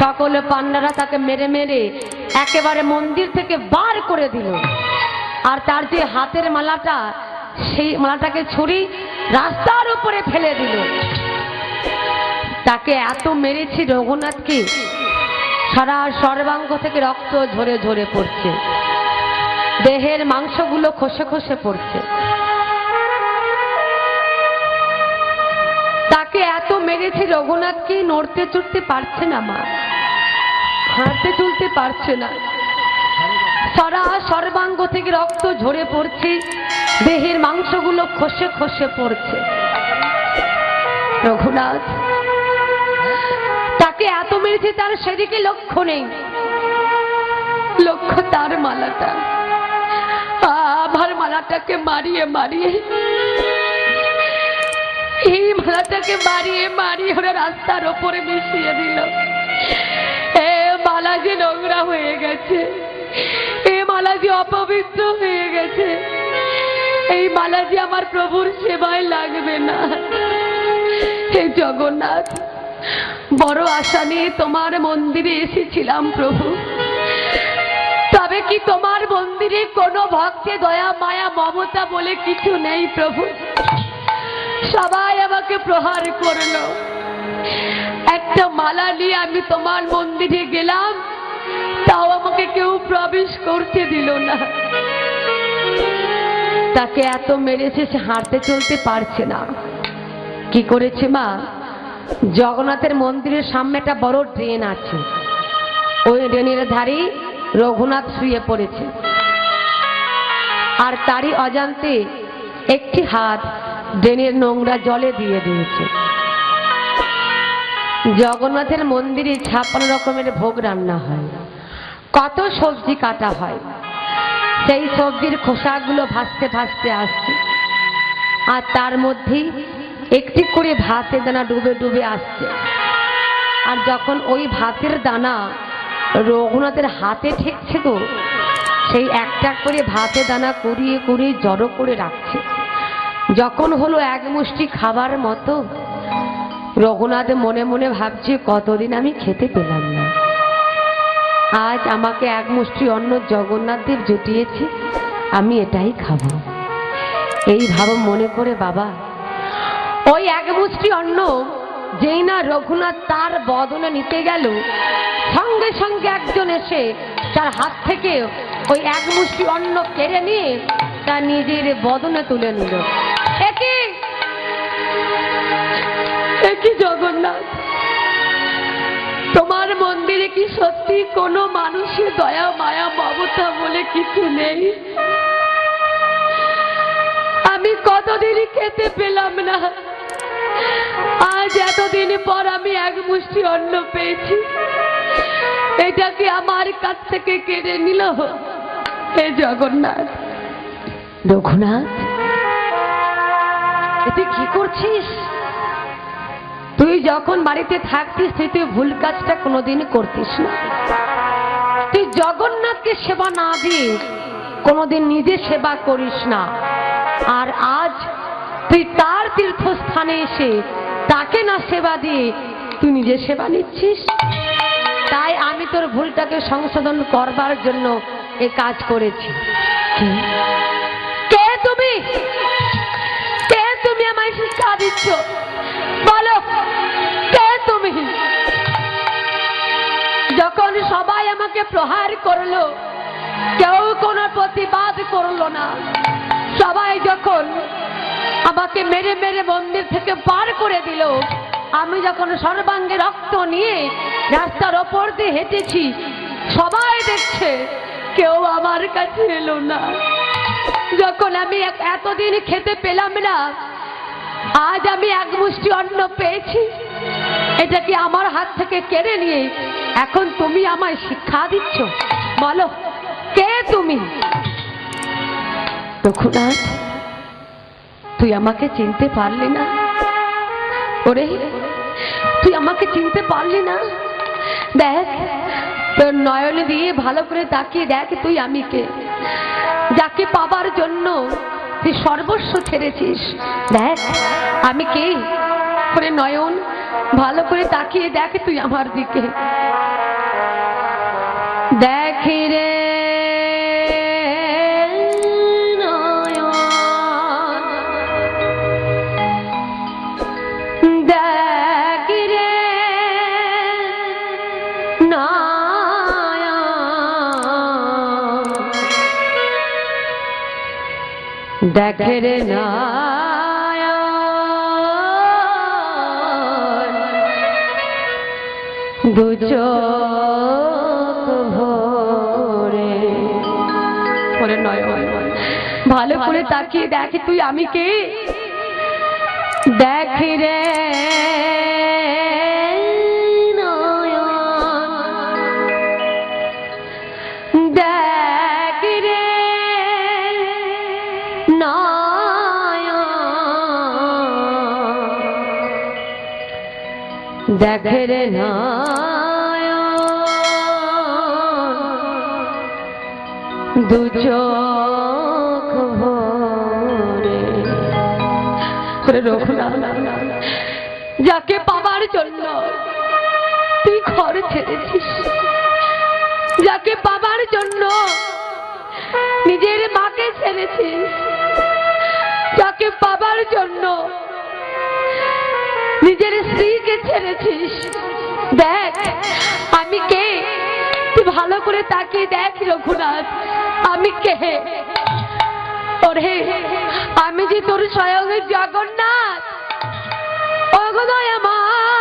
সকল পান্ডারা তাকে মেরে মেরে একেবারে মন্দির থেকে বার করে দিল। আর তার যে হাতের মালাটা, সেই মালাটাকে ছুরি রাস্তার উপরে ফেলে দিল। তাকে এত মেরেছি রঘুনাথকে সারা সর্বাঙ্গ থেকে রক্ত ঝরে ঝরে পড়ছে। দেহের মাংসগুলো খসে খসে পড়ছে। এত মেরেছে রঘুনাথ কি, নড়তে চড়তে পারছে না মা। হাঁটতে চলতে পারছে না। সারা, সর্বাঙ্গ থেকে রক্ত ঝরে পড়ছে, দেহের মাংসগুলো খসে খসে পড়ছে। রঘুনাথ, তাকে এত মেরেছে তার সেদিকে লক্ষ্য নেই। লক্ষ্য তার মালাটা। আমার মালাটাকে মারিয়ে মারিয়ে এই মালাটাকে মারিয়ে মারিয়ে ওরা রাস্তার ওপরে মিশিয়ে দিল। এ মালা যে নোংরা হয়ে গেছে। এ মালা যে অপবিত্র হয়ে গেছে। এই মালা যে আমার প্রভুর সেবায় লাগবে না। হে জগন্নাথ, বড় আশা নিয়ে তোমার মন্দিরে এসেছিলাম প্রভু। তবে কি তোমার মন্দিরে কোনো ভক্তে দয়া, মায়া, মমতা বলে কিছু নেই প্রভু? সবাই আমাকে প্রহার করল। একটা মালা নিয়ে আমি তোমার মন্দিরে গেলাম, তাও আমাকে কেউ প্রবেশ করতে দিল না। তাকে এত মেরেছে সে হাঁটতে চলতে পারছে না। কি করেছে মা? জগন্নাথের মন্দিরের সামনে একটা বড় ড্রেন আছে। ওই ড্রেনের ধারে রঘুনাথ শুয়ে পড়েছে। আর তারই অজান্তে একটি হাত ড্রেনের নোংরা জলে দিয়ে দিয়েছে। জগন্নাথের মন্দিরে ছাপ্পান্ন রকমের ভোগ রান্না হয়। কত সবজি কাটা হয়। সেই সবজির খোসাগুলো ভাসতে ভাসতে আসছে। আর তার মধ্যেই একটি করে ভাতের দানা ডুবে ডুবে আসছে। আর যখন ওই ভাতের দানা রঘুনাথের হাতে ঠেকছে তো সেই একটা করে ভাতে দানা কুড়িয়ে কুড়িয়ে জড়ো করে রাখছে। যখন হলো এক মুষ্টি খাবার মতো, রঘুনাথ মনে মনে ভাবছে, কতদিন আমি খেতে পেলাম না। আজ আমাকে এক মুষ্টি অন্ন জগন্নাথ দেব জুটিয়েছে, আমি এটাই খাব। এই ভাব মনে করে বাবা, ওই এক মুষ্টি অন্ন যেই না রঘুনাথ তার বদনে নিতে গেল, সঙ্গে সঙ্গে একজন এসে তার হাত থেকে ওই এক মুষ্টি অন্ন কেড়ে নিয়ে তার নিজের বদনে তুলে নিল। একই একই জগন্নাথ? তোমার মন্দিরে কি সত্যি কোনো মানুষের দয়া, মায়া, মমতা বলে কিছু নেই? আমি কতদিনই খেতে পেলাম না। আজ এতদিন পর আমি এক মুষ্টি অন্ন পেয়েছি। এটা কি আমার কাছ থেকে কেড়ে নিল? হে জগন্নাথ। রঘুনাথ তুই কি করছিস? তুই যখন বাড়িতে থাকতিস, তুই তুই ভুল কাজটা কোনোদিন করতিস না। তুই জগন্নাথকে সেবা না দিয়ে কোনোদিন নিজে সেবা করিস না। আর আজ তুই তার তীর্থস্থানে এসে তাকে না সেবা দিয়ে তুই নিজে সেবা নিচ্ছিস? তাই আমি তোর ভুলটাকে সংশোধন করবার জন্য এ কাজ করেছি। কি? তুমি? দিচ্ছ। বলো, কে তুমি? যখন সবাই আমাকে প্রহার করল, কেউ কোনো প্রতিবাদ করল না। সবাই যখন আমাকে মেরে মেরে মন্দির থেকে পার করে দিল, আমি যখন সর্বাঙ্গে রক্ত নিয়ে রাস্তার ওপর দিয়ে হেঁটেছি, সবাই দেখছে কেউ আমার কাছে এলো না। যখন আমি এতদিন খেতে পেলাম না আজ আমি এক মুষ্টি অন্ন পেয়েছি। এটা কি আমার হাত থেকে কেড়ে নিয়ে এখন তুমি আমায় শিক্ষা দিচ্ছ? বলো, কে তুমি? রঘুনাথ, তুই আমাকে চিনতে পারলি না। ওরে, তুই আমাকে চিনতে পারলি না। দেখ, তোর নয়ন দিয়ে ভালো করে তাকিয়ে দেখ তুই আমি কে। যাকে পাবার জন্য তুই সর্বস্ব ছেড়েছিস। দেখ, আমি কে? করে নয়ন, ভালো করে তাকিয়ে দেখ তুই আমার দিকে। দেখি নয়ন, দেখে রে নয়ন, দু চোখ ভরে। ওরে নয়ন ভালো করে তাকিয়ে দেখি তুই আমি কে। দেখি রে দেখে রে নয়ন, দু চোখ ভরে। যাকে পাবার জন্য তুই ঘর ছেড়েছিস যাকে পাবার জন্য নিজের মাকে ছেড়েছিস যাকে পাবার জন্য নিজের স্ত্রীকে ছেড়েছিস। দেখ, আমি কে? তুই ভালো করে তাকিয়ে দেখ রঘুনাথ, আমি কে? ওরে, আমি যে তোর স্বয়ং জগন্নাথ। অগদয় আমার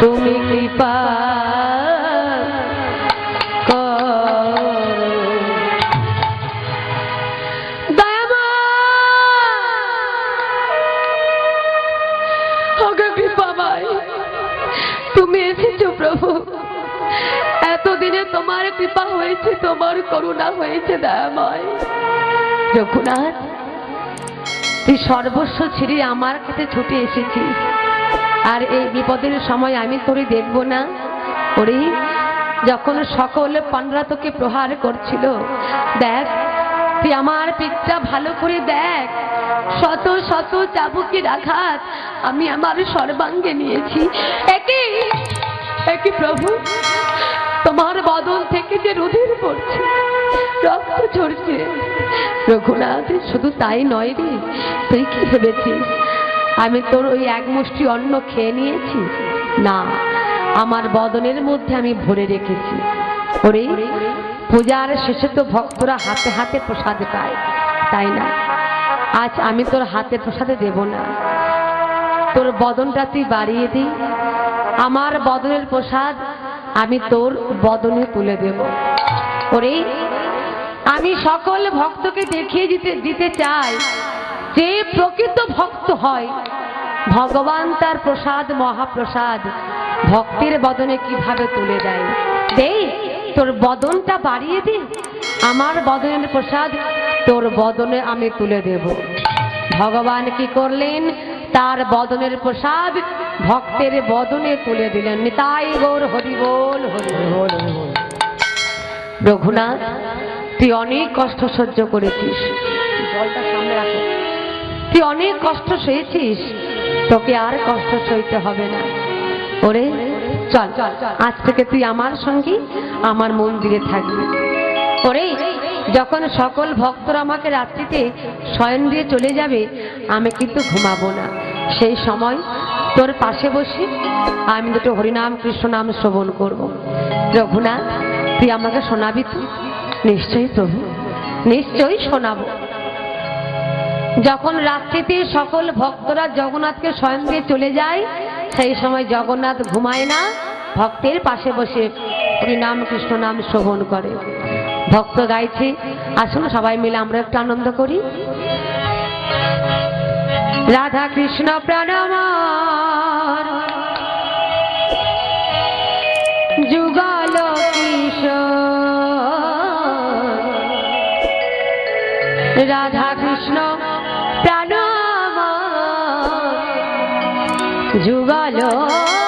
তুমি কৃপা তুমি এসেছ প্রভু। এতদিনে তোমার কৃপা হয়েছে, তোমার করুণা হয়েছে, দয়াময়। রঘুনাথ, তুই সর্বস্ব ছেড়ে আমার কাছে ছুটে এসেছিস। আর এই বিপদের সময় আমি তোরে দেখব না। ওরে, যখন সকলে পান্ডরা তোকে প্রহার করছিল, দেখ, তুই আমার পিঠটা ভালো করে দেখ। শত শত চাবুকের আঘাত আমি আমার সর্বাঙ্গে নিয়েছি। একই একই প্রভু? তোমার বদল থেকে যে রুধির পড়ছে, রক্ত ঝরছে। রঘুনাথ, শুধু তাই নয় রে, তুই কি ভেবেছিস? আমি তোর ওই এক মুষ্টি অন্ন খেয়ে নিয়েছি? না, আমার বদনের মধ্যে আমি ভরে রেখেছি। ওরে, পূজার শেষে তো ভক্তরা হাতে হাতে প্রসাদ পায়, তাই না? আজ আমি তোর হাতে প্রসাদে দেব না। তোর বদনটা তুই বাড়িয়ে দিই আমার বদনের প্রসাদ আমি তোর বদনে তুলে দেব। ওরে, আমি সকল ভক্তকে দেখিয়ে দিতে দিতে চাই। যে প্রকৃত ভক্ত হয়, ভগবান তার প্রসাদ, মহাপ্রসাদ ভক্তের বদনে কীভাবে তুলে দেয়? দে, তোর বদনটা বাড়িয়ে দে, আমার বদনের প্রসাদ তোর বদনে আমি তুলে দেব। ভগবান কি করলেন? তার বদনের প্রসাদ ভক্তের বদনে তুলে দিলেন। নিতাই গৌর হরি বল। রঘুনাথ, তুই অনেক কষ্ট সহ্য করেছিস। জলটা সামনে রাখো। তুই অনেক কষ্ট সয়েছিস তোকে আর কষ্ট সইতে হবে না। ওরে চল চল, আজ থেকে তুই আমার সঙ্গে, আমার মন্দিরে থাকবি। ওরে, যখন সকল ভক্তরা আমাকে রাত্রিতে শয়ন দিয়ে চলে যাবে, আমি কিন্তু ঘুমাবো না। সেই সময় তোর পাশে বসে, আমি দুটো হরিনাম, কৃষ্ণ নাম শ্রবণ করব। রঘুনাথ, তুই আমাকে শোনাবি তো? নিশ্চয়ই প্রভু, নিশ্চয়ই শোনাবো। যখন রাত্রিতে সকল ভক্তরা জগন্নাথকে স্বয়ং দিয়ে চলে যায়, সেই সময় জগন্নাথ ঘুমায় না, ভক্তের পাশে বসে হরিনাম কৃষ্ণ নাম শ্রবণ করে। ভক্ত গাইছে, আসুন সবাই মিলে আমরা একটু আনন্দ করি। রাধা কৃষ্ণ প্রাণমার। যুগল কিশোর। রাধা কৃষ্ণ যুগল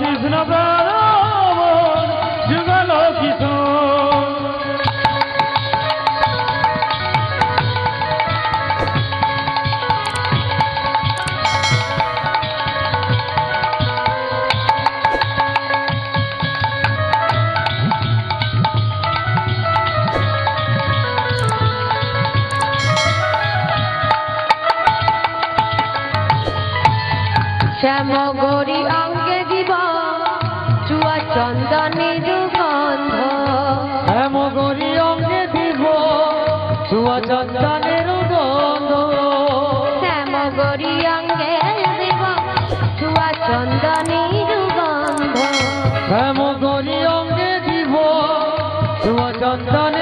কৃষ্ণ প্রাণ চুয়া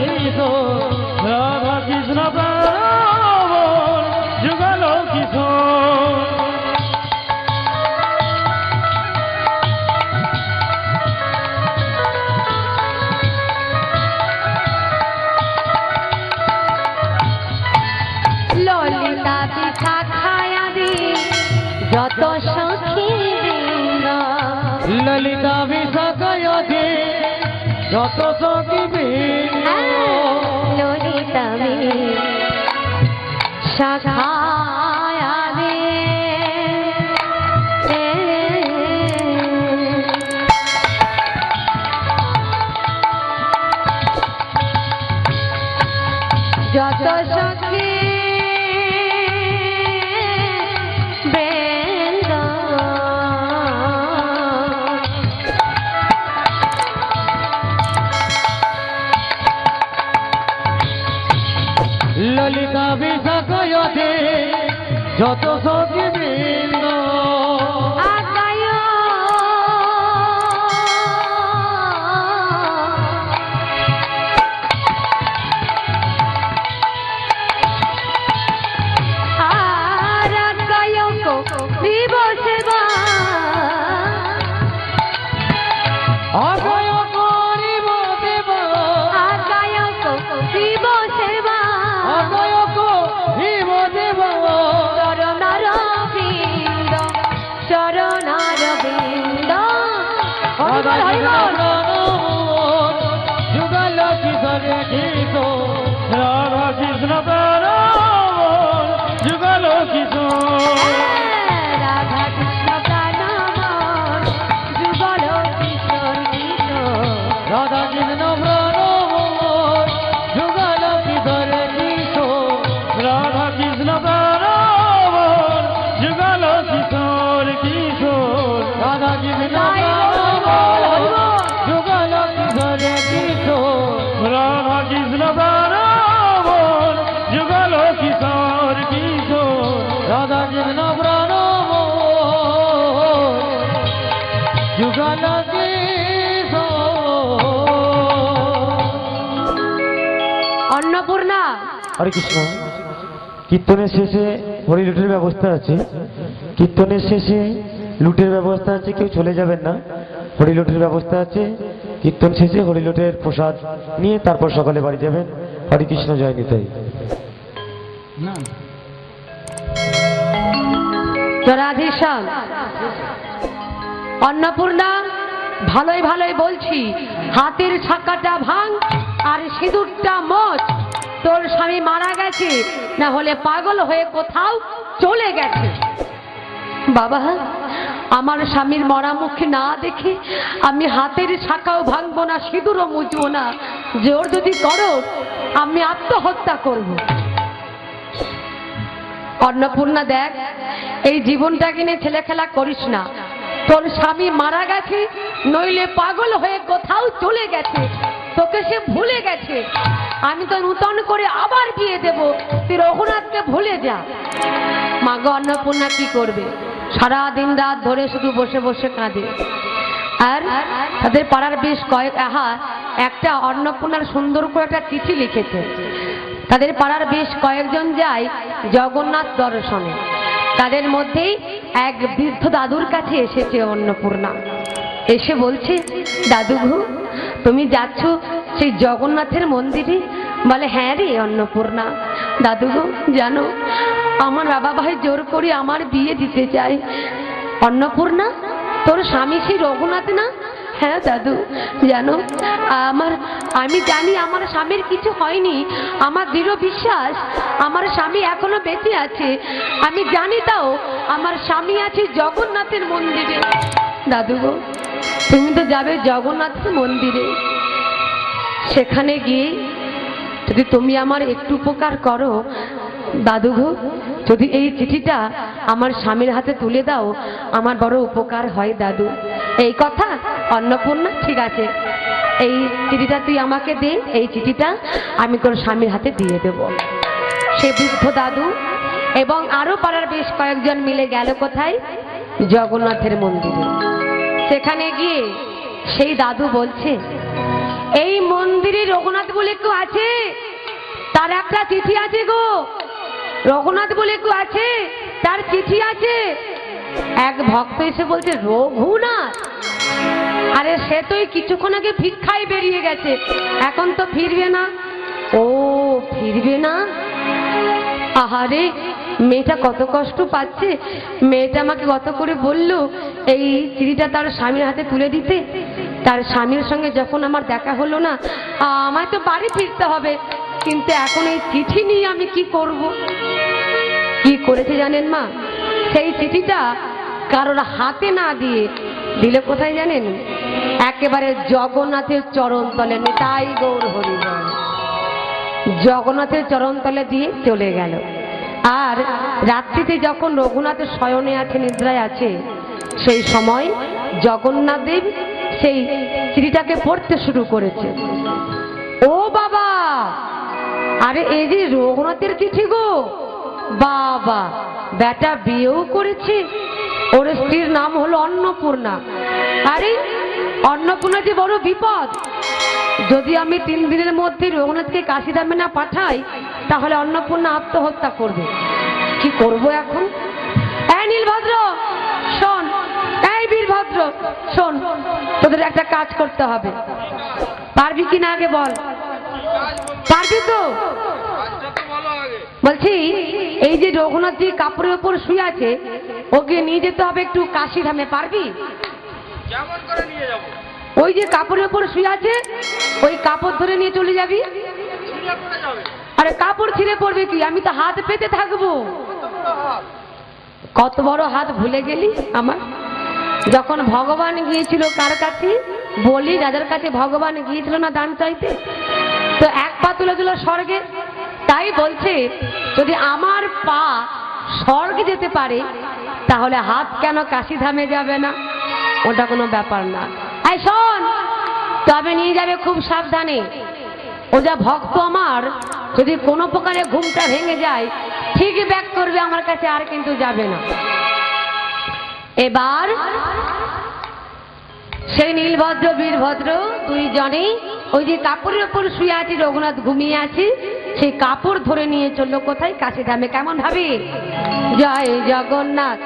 রাখিত রাধা কৃষ্ণ যুগল কিশোর ললিতা পিতা খায়া দি যত সখী ললিতা বিশাখায় দে যত সখী বৃন্দ যত সখী কিশোর অন্নপূর্ণা। হরে কৃষ্ণ। কীর্তনের শেষে হরি লুটের ব্যবস্থা আছে। কীর্তনের শেষে লুটের ব্যবস্থা আছে কেউ চলে যাবেন না। হরি লুটের ব্যবস্থা আছে। কীর্তন শেষে হরি লুটের প্রসাদ নিয়ে তারপর সকালে বাড়ি যাবেন। হরে কৃষ্ণ জয় নিতাই। জরাধীশন। অন্নপূর্ণা, ভালোই ভালোই বলছি, হাতের ছাকাটা ভাঙ আর সিঁদুরটা মোচ। তোর স্বামী মারা গেছে, না হলে পাগল হয়ে কোথাও চলে গেছে। বাবা, আমার স্বামীর মরা মুখে না দেখে আমি হাতের শাখাও ভাঙবো না, সিঁদুরও মুছবো না। জোর যদি করো, আমি আত্মহত্যা করব। অন্নপূর্ণা, দেখ, এই জীবনটাকে নিয়ে ছেলে খেলা করিস না। তোর স্বামী মারা গেছে, নইলে পাগল হয়ে কোথাও চলে গেছে। তোকে সে ভুলে গেছে। আমি তো নূতন করে আবার বিয়ে দেব। তুই রঘুনাথকে ভুলে যা। মা গো অন্নপূর্ণা কি করবে? সারা দিন রাত ধরে শুধু বসে বসে কাঁদে। আর তাদের পাড়ার বেশ কয়েক আহা, একটা অন্নপূর্ণার সুন্দর করে একটা চিঠি লিখেছে। তাদের পাড়ার বেশ কয়েকজন যায় জগন্নাথ দর্শনে। তাদের মধ্যেই এক বৃদ্ধ দাদুর কাছে এসেছে অন্নপূর্ণা। এসে বলছে, দাদু গো, তুমি যাচ্ছ সেই জগন্নাথের মন্দিরে? বলে হ্যাঁ রে অন্নপূর্ণা। দাদু গো, জানো, আমার বাবা ভাই জোর করে আমার বিয়ে দিতে চায়। অন্নপূর্ণা, তোর স্বামী সেই রঘুনাথ না? হ্যাঁ দাদু, জানো, আমার, আমি জানি আমার স্বামীর কিছু হয়নি। আমার দৃঢ় বিশ্বাস, আমার স্বামী এখনও বেঁচে আছে। আমি জানি তাও, আমার স্বামী আছে জগন্নাথের মন্দিরে। দাদু গো, তুমি তো যাবে জগন্নাথের মন্দিরে। সেখানে গিয়ে যদি তুমি আমার একটু উপকার করো, দাদু গো, যদি এই চিঠিটা আমার স্বামীর হাতে তুলে দাও, আমার বড় উপকার হয়, দাদু। এই কথা অন্নপূর্ণা, ঠিক আছে। এই চিঠিটা তুই আমাকে দে, এই চিঠিটা আমি তোর স্বামীর হাতে দিয়ে দেব। সে বৃদ্ধ দাদু এবং আরও পাড়ার বেশ কয়েকজন মিলে গেল কোথায়? জগন্নাথের মন্দিরে। সেখানে গিয়ে সেই দাদু বলছে, এই মন্দিরে রঘুনাথ বলে কেউ আছে। তার একটা চিঠি আছে গো। রঘুনাথ বলে কেউ আছে। তার চিঠি আছে। এক ভক্ত এসে বলছে রঘুনাথ আরে সে তো এই কিছুক্ষণ আগে ভিক্ষায় বেরিয়ে গেছে। এখন তো ফিরবে না। ও, ফিরবে না? আহারে, মেয়েটা কত কষ্ট পাচ্ছে। মেয়েটা আমাকে কত করে বলল, এই চিঠিটা তার স্বামীর হাতে তুলে দিতে। তার স্বামীর সঙ্গে যখন আমার দেখা হলো না, আমায় তো বাড়ি ফিরতে হবে। কিন্তু এখন এই চিঠি নিয়ে আমি কি করব? কি করেছে জানেন মা? সেই চিঠিটা কারোর হাতে না দিয়ে দিলে কোথায় জানেন? একেবারে জগন্নাথের চরণ তলে তাই গৌর হরিবল জগন্নাথের চরণতলে দিয়ে চলে গেল। আর রাত্রিতে যখন রঘুনাথের শয়নে আছে, নিদ্রায় আছে, সেই সময় জগন্নাথ দেব সেই চিঠিটাকে পড়তে শুরু করেছে। ও বাবা! আরে এই যে রঘুনাথের চিঠি গো! বাবা, বেটা বিয়েও করেছে। ওর স্ত্রীর নাম হলো অন্নপূর্ণা। আরে, অন্নপূর্ণা যে বড় বিপদ। যদি আমি তিন দিনের মধ্যে রঘুনাথকে কাশিধামে না পাঠাই, তাহলে অন্নপূর্ণা আত্মহত্যা করবে। কি করব এখন? নীলভদ্র, শোন, এই বীরভদ্র, শোন, তোদের একটা কাজ করতে হবে। পারবি কি না আগে বল? পারবি তো? বলছি এই যে রঘুনাথ যে কাপড়ের ওপর শুয়ে আছে ওকে নিয়ে যেতে হবে একটু পারবি? করে নিয়ে যাব? ওই যে কাপড়ের ওপর শুয়ে আছে ওই কাপড় ধরে নিয়ে চলে যাবে। আরে কাপড় ছিঁড়ে পড়বে কি? আমি তো হাত পেতে থাকব। কত বড় হাত ভুলে গেলি আমার? যখন ভগবান গিয়েছিল কার কাছে? বলি, যাদের কাছে ভগবান গিয়েছিল না দান চাইতে, তো এক পা তুলে দিল স্বর্গে। তাই বলছে, যদি আমার পা স্বর্গে যেতে পারে, তাহলে হাত কেন কাশিধামে যাবে না? ওটা কোনো ব্যাপার না। এই শোন, তবে নিয়ে যাবে খুব সাবধানে। ও যা ভক্ত আমার, যদি কোনো প্রকারে ঘুমটা ভেঙে যায়, ঠিক ব্যাক করবে আমার কাছে, আর কিন্তু যাবে না। এবার সেই নীলভদ্র বীরভদ্র দুই জনে ওই যে কাপড়ের ওপর শুয়ে আছি রঘুনাথ ঘুমিয়ে আছি সেই কাপড় ধরে নিয়ে চলল কোথায়? কাছে ধামে কেমন ভাবে? জয় জগন্নাথ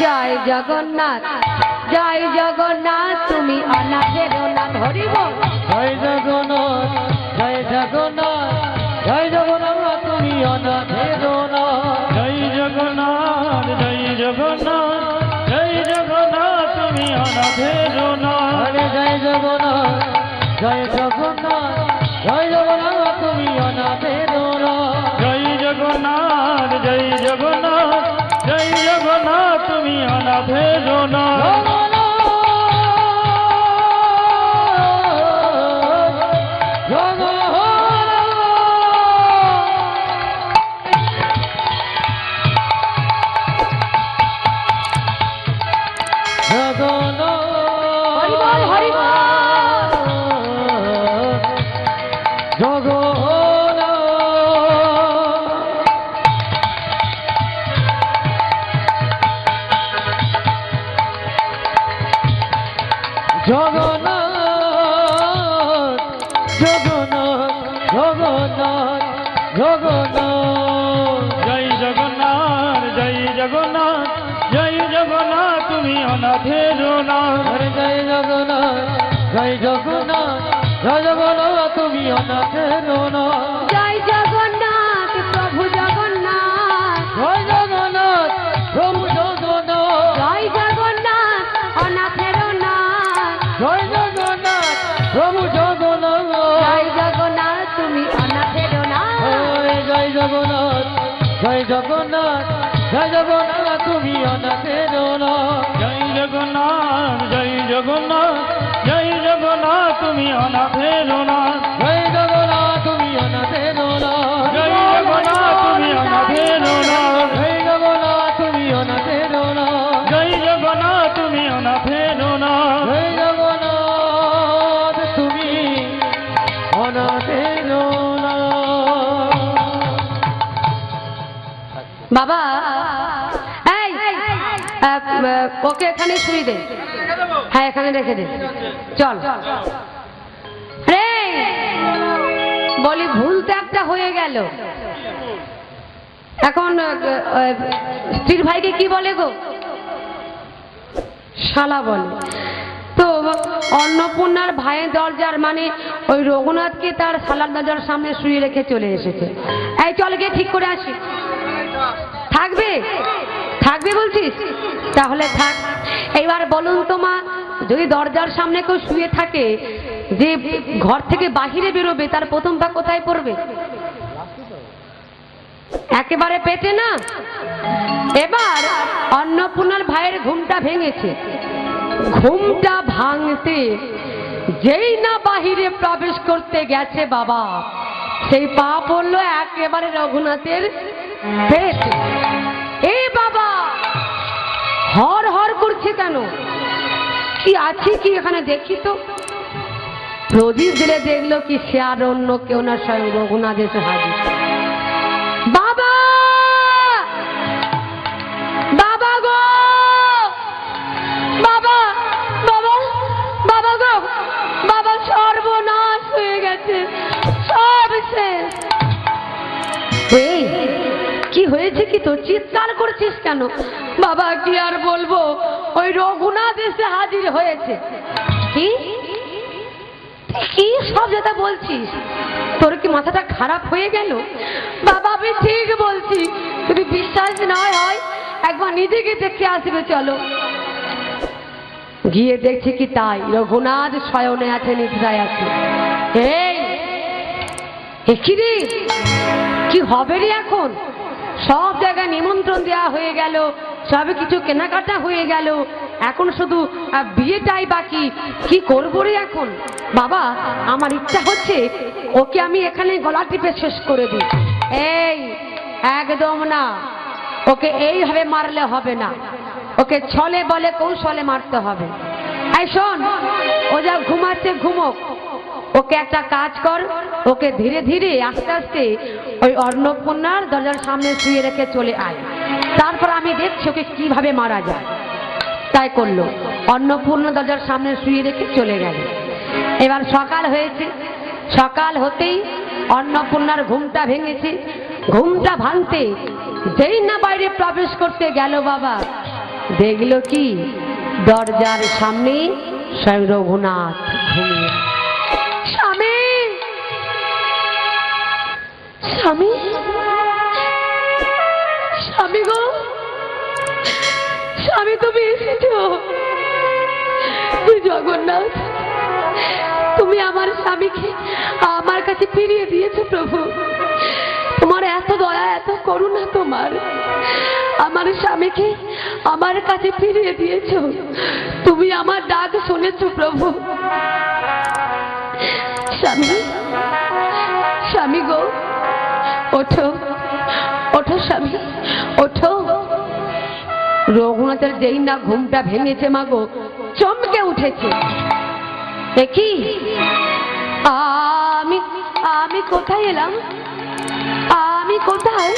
জয় জগন্নাথ জয় জগন্নাথ তুমি অনাথের অনাথ হরিব জয় জগন্নাথ জয় জগন্নাথ জয় জগন্নাথ তুমি অনাথের জয় জগন্নাথ জয় জগন্নাথ তুমি অনাথের আরে জয় জগন্নাথ জয় জগন্নাথ জয় জগন্নাথ তুমি অনাথের জয় জগন্নাথ জয় জগন্নাথ জয় জগন্নাথ তুমি অনাথের জগন্নাথ জয় জগন্নাথ তুমি অনাথের জয় জগন্নাথ জয় জগন্নাথ জয় জগন্নাথ তুমি অনাথের জয় জগন্নাথ তুমি অনাথের জয় জগন্নাথ তুমি অনাথের জয় জগন্নাথ ওকে এখানে শুয়ে দে। হ্যাঁ এখানে রেখে দে। চল। বলি, ভুল তো একটা হয়ে গেল। এখন স্ত্রীর ভাইকে কি বলে গো? শালা বলে। তো, অন্নপূর্ণার ভাইয়ের দরজার মানে ওই রঘুনাথকে তার শালার দরজার সামনে শুয়ে রেখে চলে এসেছে। এই, চল গিয়ে ঠিক করে আসি। থাকবে? থাকবে বলছিস? তাহলে থাক। এবার বলুন তো মা, যদি দরজার সামনে কেউ শুয়ে থাকে, যে ঘর থেকে বাহিরে বেরোবে, তার প্রথম পা কোথায় পড়বে? একেবারে পেটে না? এবার অন্নপূর্ণার ভাইয়ের ঘুমটা ভেঙেছে। ঘুমটা ভাঙতে যেই না বাহিরে প্রবেশ করতে গেছে বাবা, সেই পা পড়ল একেবারে রঘুনাথের পেট। এ বাবা! হর হর করছে কেন? কি আছে কি এখানে দেখি তো? প্রদীপ দিলে দেখল কি সে আর অন্য কেউ না স্বয়ং রঘুনাথ এসে হাজির। হয়েছে কি তোর চিৎকার করছিস কেন? বাবা, কি আর বলব? ওই রঘুনাথ এসে হাজির হয়েছে। কি? কি সব যেটা বলছিস? তোর কি মাথাটা খারাপ হয়ে গেল? বাবা, আমি ঠিক বলছি। যদি বিশ্বাস নয় হয়, একবার নিজেকে দেখে আসবে, চলো। গিয়ে দেখছি কি তাই। রঘুনাথ শয়নে আছে নিদ্রায় আছে এই কি রে? কি হবে রে এখন? সব জায়গায় নিমন্ত্রণ দেওয়া হয়ে গেল, সব কিছু কেনাকাটা হয়ে গেল। এখন শুধু বিয়েটাই বাকি। কি করব রে এখন? বাবা, আমার ইচ্ছা হচ্ছে ওকে আমি এখানে গলা টিপে শেষ করে দিই। এই, একদম না। ওকে এইভাবে মারলে হবে না। ওকে ছলে বলে কৌশলে মারতে হবে। এই শোন, ও যা ঘুমাচ্ছে, ঘুমোক। ওকে একটা কাজ কর, ওকে ধীরে ধীরে আস্তে আস্তে ওই অন্নপূর্ণার দরজার সামনে শুয়ে রেখে চলে আয়। তারপর আমি দেখছি ওকে কীভাবে মারা যায়। তাই করল। অন্নপূর্ণা দরজার সামনে শুয়ে রেখে চলে গেল। এবার সকাল হয়েছে। সকাল হতেই অন্নপূর্ণার ঘুমটা ভেঙেছে। ঘুমটা ভাঙতে যেই না বাইরে প্রবেশ করতে গেল বাবা। দেখল কি? দরজার সামনে স্বয়ং রঘুনাথ ঘুমিয়ে স্বামী? স্বামী গো, স্বামী তুমি এসেছ। জগন্নাথ, তুমি আমার স্বামীকে আমার কাছে ফিরিয়ে দিয়েছ প্রভু। তোমার এত দয়া, এত করুণা তোমার। আমার স্বামীকে আমার কাছে ফিরিয়ে দিয়েছ। তুমি আমার ডাক শুনেছো প্রভু। স্বামী স্বামী গো ওঠো ওঠো স্বামী, ওঠো। রঘুনাথের যেই না ঘুমটা ভেঙেছে মা গো, চমকে উঠেছে। দেখি আমি আমি কোথায় এলাম? আমি কোথায়?